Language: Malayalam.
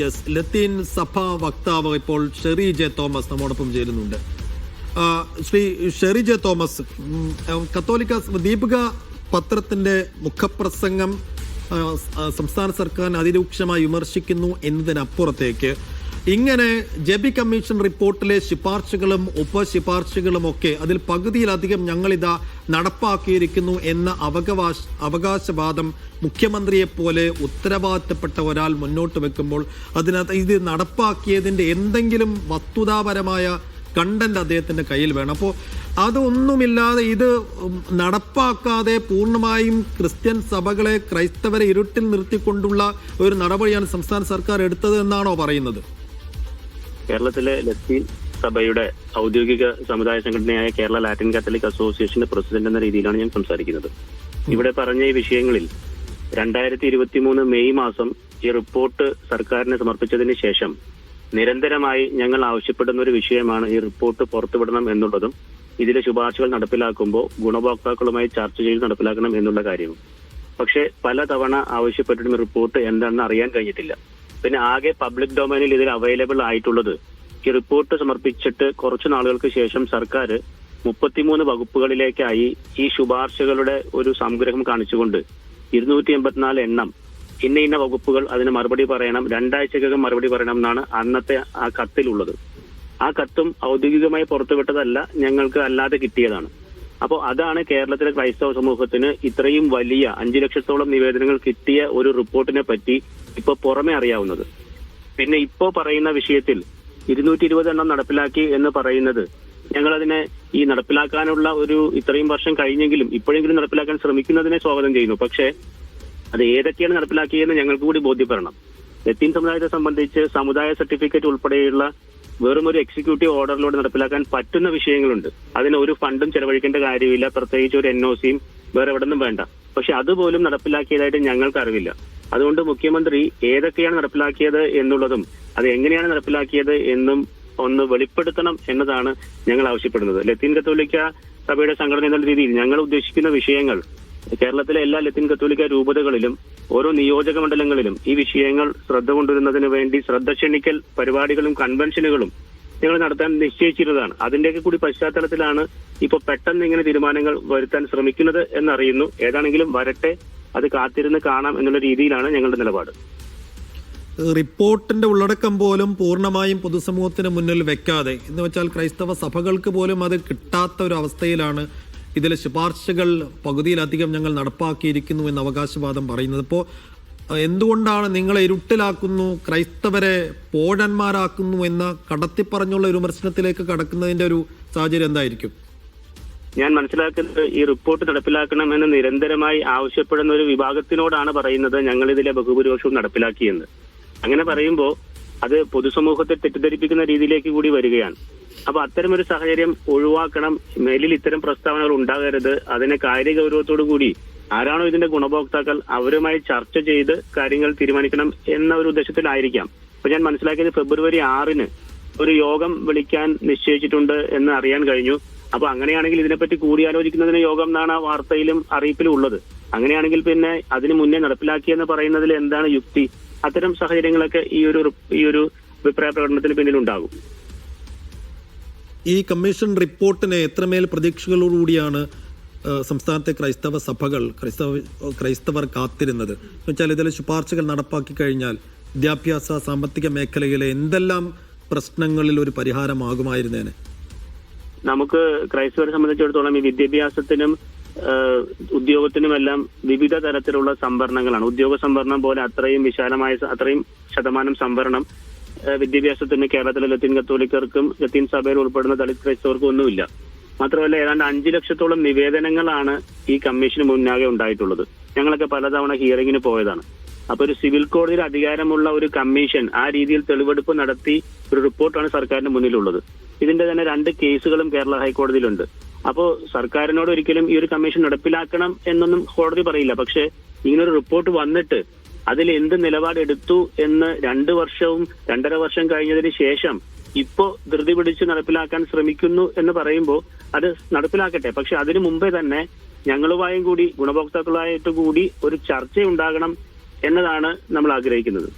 യെസ് ലത്തീൻ സഭാ വക്താവ് ഇപ്പോൾ ഷെറി ജെ തോമസ് നമ്മോടൊപ്പം ചേരുന്നുണ്ട്. ശ്രീ ഷെറി ജെ തോമസ് കത്തോലിക്ക ദീപിക പത്രത്തിന്റെ മുഖപ്രസംഗം സംസ്ഥാന സർക്കാരിനെ അതിരൂക്ഷമായി വിമർശിക്കുന്നു എന്നതിനപ്പുറത്തേക്ക് ഇങ്ങനെ ജബി കമ്മീഷൻ റിപ്പോർട്ടിലെ ശുപാർശകളും ഉപശുപാർശകളും ഒക്കെ അതിൽ പകുതിയിലധികം ഞങ്ങളിതാ നടപ്പാക്കിയിരിക്കുന്നു എന്ന അവകാശ അവകാശവാദം മുഖ്യമന്ത്രിയെ പോലെ ഉത്തരവാദിത്തപ്പെട്ട ഒരാൾ മുന്നോട്ട് വെക്കുമ്പോൾ അതിനകത്ത് ഇത് നടപ്പാക്കിയതിന്റെ എന്തെങ്കിലും വസ്തുതാപരമായ കണ്ടന്റ് അദ്ദേഹത്തിന്റെ കയ്യിൽ വേണം. അപ്പോൾ അതൊന്നുമില്ലാതെ ഇത് നടപ്പാക്കാതെ പൂർണമായും ക്രിസ്ത്യൻ സഭകളെ ക്രൈസ്തവരെ ഇരുട്ടിൽ നിർത്തിക്കൊണ്ടുള്ള ഒരു നടപടിയാണ് സംസ്ഥാന സർക്കാർ എടുത്തത് എന്നാണോ പറയുന്നത്? കേരളത്തിലെ ലത്തീൻ സഭയുടെ ഔദ്യോഗിക സമുദായ സംഘടനയായ കേരള ലാറ്റിൻ കാത്തലിക് അസോസിയേഷന്റെ പ്രസിഡന്റ് എന്ന രീതിയിലാണ് ഞാൻ സംസാരിക്കുന്നത്. ഇവിടെ പറഞ്ഞ ഈ വിഷയങ്ങളിൽ രണ്ടായിരത്തി ഇരുപത്തി മൂന്ന് മെയ് മാസം ഈ റിപ്പോർട്ട് സർക്കാരിന് സമർപ്പിച്ചതിന് ശേഷം നിരന്തരമായി ഞങ്ങൾ ആവശ്യപ്പെടുന്ന ഒരു വിഷയമാണ് ഈ റിപ്പോർട്ട് പുറത്തുവിടണം എന്നുള്ളതും ഇതിലെ ശുപാർശകൾ നടപ്പിലാക്കുമ്പോൾ ഗുണഭോക്താക്കളുമായി ചർച്ച ചെയ്ത് നടപ്പിലാക്കണം എന്നുള്ള കാര്യവും. പക്ഷേ പലതവണ ആവശ്യപ്പെട്ടിട്ടും റിപ്പോർട്ട് എന്താണെന്ന് അറിയാൻ കഴിഞ്ഞിട്ടില്ല. പിന്നെ ആകെ പബ്ലിക് ഡൊമൈനിൽ ഇതിൽ അവൈലബിൾ ആയിട്ടുള്ളത്. ഈ റിപ്പോർട്ട് സമർപ്പിച്ചിട്ട് കുറച്ചു നാളുകൾക്ക് ശേഷം സർക്കാർ മുപ്പത്തിമൂന്ന് വകുപ്പുകളിലേക്കായി ഈ ശുപാർശകളുടെ ഒരു സംഗ്രഹം കാണിച്ചുകൊണ്ട് ഇരുന്നൂറ്റി എൺപത്തിനാല് എണ്ണം ഇന്ന ഇന്ന വകുപ്പുകൾ അതിന് മറുപടി പറയണം രണ്ടാഴ്ചക്കകം മറുപടി പറയണം എന്നാണ് അന്നത്തെ ആ കത്തിലുള്ളത്. ആ കത്തും ഔദ്യോഗികമായി പുറത്തുവിട്ടതല്ല ഞങ്ങൾക്ക് അല്ലാതെ കിട്ടിയതാണ്. അപ്പോൾ അതാണ് കേരളത്തിലെ ക്രൈസ്തവ സമൂഹത്തിന് ഇത്രയും വലിയ അഞ്ചു ലക്ഷത്തോളം നിവേദനങ്ങൾ കിട്ടിയ ഒരു റിപ്പോർട്ടിനെ പറ്റി ഇപ്പൊ പുറമെ അറിയാവുന്നത്. പിന്നെ ഇപ്പോ പറയുന്ന വിഷയത്തിൽ ഇരുന്നൂറ്റി ഇരുപത് എണ്ണം നടപ്പിലാക്കി എന്ന് പറയുന്നത് ഞങ്ങളതിനെ ഈ നടപ്പിലാക്കാനുള്ള ഒരു ഇത്രയും വർഷം കഴിഞ്ഞെങ്കിലും ഇപ്പോഴെങ്കിലും നടപ്പിലാക്കാൻ ശ്രമിക്കുന്നതിനെ സ്വാഗതം ചെയ്യുന്നു. പക്ഷേ അത് ഏതൊക്കെയാണ് നടപ്പിലാക്കിയതെന്ന് ഞങ്ങൾക്ക് കൂടി ബോധ്യപ്പെടണം. ലത്തീൻ സമുദായത്തെ സംബന്ധിച്ച് സമുദായ സർട്ടിഫിക്കറ്റ് ഉൾപ്പെടെയുള്ള വെറും ഒരു എക്സിക്യൂട്ടീവ് ഓർഡറിലൂടെ നടപ്പിലാക്കാൻ പറ്റുന്ന വിഷയങ്ങളുണ്ട്. അതിന് ഒരു ഫണ്ടും ചെലവഴിക്കേണ്ട കാര്യമില്ല. പ്രത്യേകിച്ച് ഒരു എൻ ഒ സിയും വേറെ എവിടെ നിന്നും വേണ്ട. പക്ഷെ അതുപോലും നടപ്പിലാക്കിയതായിട്ട് ഞങ്ങൾക്ക് അറിവില്ല. അതുകൊണ്ട് മുഖ്യമന്ത്രി ഏതൊക്കെയാണ് നടപ്പിലാക്കിയത് എന്നുള്ളതും അത് എങ്ങനെയാണ് നടപ്പിലാക്കിയത് എന്നും ഒന്ന് വെളിപ്പെടുത്തണം എന്നതാണ് ഞങ്ങൾ ആവശ്യപ്പെടുന്നത്. ലത്തീൻ കത്തോലിക്ക സഭയുടെ സംഘടന എന്നുള്ള രീതിയിൽ ഞങ്ങൾ ഉദ്ദേശിക്കുന്ന വിഷയങ്ങൾ കേരളത്തിലെ എല്ലാ ലത്തീൻ കത്തോലിക്ക രൂപതകളിലും ഓരോ നിയോജക മണ്ഡലങ്ങളിലും ഈ വിഷയങ്ങൾ ശ്രദ്ധ കൊണ്ടുവരുന്നതിന് വേണ്ടി ശ്രദ്ധ ക്ഷണിക്കൽ പരിപാടികളും കൺവെൻഷനുകളും ഞങ്ങൾ നടത്താൻ നിശ്ചയിച്ചിരുന്നതാണ്. അതിന്റെയൊക്കെ കൂടി പശ്ചാത്തലത്തിലാണ് ഇപ്പോൾ പെട്ടെന്ന് ഇങ്ങനെ തീരുമാനങ്ങൾ വരുത്താൻ ശ്രമിക്കുന്നത് എന്നറിയുന്നു. ഏതാണെങ്കിലും വരട്ടെ. അത് കാത്തിരുന്ന് കാണാം എന്നുള്ള രീതിയിലാണ് ഞങ്ങളുടെ നിലപാട്. റിപ്പോർട്ടിന്റെ ഉള്ളടക്കം പോലും പൂർണമായും പൊതുസമൂഹത്തിന് മുന്നിൽ വെക്കാതെ എന്ന് വെച്ചാൽ ക്രൈസ്തവ സഭകൾക്ക് പോലും അത് കിട്ടാത്ത ഒരു അവസ്ഥയിലാണ് ഇതിലെ ശുപാർശകൾ പകുതിയിലധികം ഞങ്ങൾ നടപ്പാക്കിയിരിക്കുന്നു എന്ന അവകാശവാദം പറയുന്നത്. ഇപ്പോൾ എന്തുകൊണ്ടാണ് നിങ്ങളെ ഇരുട്ടിലാക്കുന്നു ക്രൈസ്തവരെ പോഴന്മാരാക്കുന്നു എന്ന കടത്തിപ്പറഞ്ഞുള്ള ഒരു വിമർശനത്തിലേക്ക് കടക്കുന്നതിന്റെ ഒരു സാഹചര്യം എന്തായിരിക്കും? ഞാൻ മനസ്സിലാക്കുന്നത് ഈ റിപ്പോർട്ട് നടപ്പിലാക്കണമെന്ന് നിരന്തരമായി ആവശ്യപ്പെടുന്ന ഒരു വിഭാഗത്തിനോടാണ് പറയുന്നത് ഞങ്ങൾ ഇതിലെ ബഹുഭൂരിപക്ഷവും നടപ്പിലാക്കിയെന്ന്. അങ്ങനെ പറയുമ്പോൾ അത് പൊതുസമൂഹത്തെ തെറ്റിദ്ധരിപ്പിക്കുന്ന രീതിയിലേക്ക് കൂടി വരികയാണ്. അപ്പൊ ഒരു സാഹചര്യം ഒഴിവാക്കണം. മേലിൽ ഇത്തരം പ്രസ്താവനകൾ ഉണ്ടാകരുത്. അതിനെ കാര്യ ഗൗരവത്തോടു കൂടി ആരാണോ ഇതിന്റെ ഗുണഭോക്താക്കൾ അവരുമായി ചർച്ച ചെയ്ത് കാര്യങ്ങൾ തീരുമാനിക്കണം എന്ന ഒരു ഉദ്ദേശത്തിലായിരിക്കാം. അപ്പൊ ഞാൻ മനസ്സിലാക്കിയത് ഫെബ്രുവരി ആറിന് ഒരു യോഗം വിളിക്കാൻ നിശ്ചയിച്ചിട്ടുണ്ട് എന്ന് അറിയാൻ കഴിഞ്ഞു. അപ്പൊ അങ്ങനെയാണെങ്കിൽ ഇതിനെപ്പറ്റി കൂടിയാലോചിക്കുന്നതിന് യോഗം എന്നാണ് ആ വാർത്തയിലും അറിയിപ്പിലും ഉള്ളത്. അങ്ങനെയാണെങ്കിൽ പിന്നെ അതിന് മുന്നേ നടപ്പിലാക്കിയെന്ന് പറയുന്നതിൽ എന്താണ് യുക്തി? അത്തരം സാഹചര്യങ്ങളൊക്കെ ഈ ഒരു ഈ ഒരു അഭിപ്രായ പ്രകടനത്തിന് പിന്നിലുണ്ടാകും ഈ കമ്മീഷൻ റിപ്പോർട്ടിനെ എത്രമേൽ പ്രതീക്ഷകളോടുകൂടിയാണ് കൂടിയാണ് സംസ്ഥാനത്തെ ക്രൈസ്തവ സഭകൾ ക്രൈസ്തവ ക്രൈസ്തവർ കാത്തിരുന്നത്? വെച്ചാൽ ഇതിലെ ശുപാർശകൾ നടപ്പാക്കി കഴിഞ്ഞാൽ വിദ്യാഭ്യാസ സാമ്പത്തിക മേഖലയിലെ എന്തെല്ലാം പ്രശ്നങ്ങളിൽ ഒരു പരിഹാരമാകുമായിരുന്നേനെ? നമുക്ക് ക്രൈസ്തവരെ സംബന്ധിച്ചിടത്തോളം ഈ വിദ്യാഭ്യാസത്തിനും ഉദ്യോഗത്തിനുമെല്ലാം വിവിധ തരത്തിലുള്ള സംവരണങ്ങളാണ്. ഉദ്യോഗ സംവരണം പോലെ അത്രയും വിശാലമായ അത്രയും ശതമാനം സംവരണം വിദ്യാഭ്യാസത്തിന് കേരളത്തിലെ ലത്തീൻ കത്തോലിക്കർക്കും ലത്തീൻ സഭയിൽ ഉൾപ്പെടുന്ന ദളിത് ക്രൈസ്തവർക്കും ഒന്നുമില്ല. മാത്രമല്ല ഏതാണ്ട് അഞ്ചു ലക്ഷത്തോളം നിവേദനങ്ങളാണ് ഈ കമ്മീഷന് മുന്നാകെ ഉണ്ടായിട്ടുള്ളത്. ഞങ്ങളൊക്കെ പലതവണ ഹിയറിംഗിന് പോയതാണ്. അപ്പൊ ഒരു സിവിൽ കോടതിയിൽ അധികാരമുള്ള ഒരു കമ്മീഷൻ ആ രീതിയിൽ തെളിവെടുപ്പ് നടത്തി ഒരു റിപ്പോർട്ടാണ് സർക്കാരിന് മുന്നിലുള്ളത്. ഇതിന്റെ തന്നെ രണ്ട് കേസുകളും കേരള ഹൈക്കോടതിയിലുണ്ട്. അപ്പോ സർക്കാരിനോട് ഒരിക്കലും ഈ ഒരു കമ്മീഷൻ നടപ്പിലാക്കണം എന്നൊന്നും കോടതി പറയില്ല. പക്ഷെ ഇങ്ങനൊരു റിപ്പോർട്ട് വന്നിട്ട് അതിൽ എന്ത് നിലപാടെടുത്തു എന്ന് രണ്ട് വർഷവും രണ്ടര വർഷം കഴിഞ്ഞതിന് ശേഷം ഇപ്പോ ധൃതി പിടിച്ച് നടപ്പിലാക്കാൻ ശ്രമിക്കുന്നു എന്ന് പറയുമ്പോൾ അത് നടപ്പിലാക്കട്ടെ. പക്ഷെ അതിനു മുമ്പേ തന്നെ ഞങ്ങളുമായും കൂടി ഗുണഭോക്താക്കളായിട്ട് കൂടി ഒരു ചർച്ചയുണ്ടാകണം എന്നതാണ് നമ്മൾ ആഗ്രഹിക്കുന്നത്.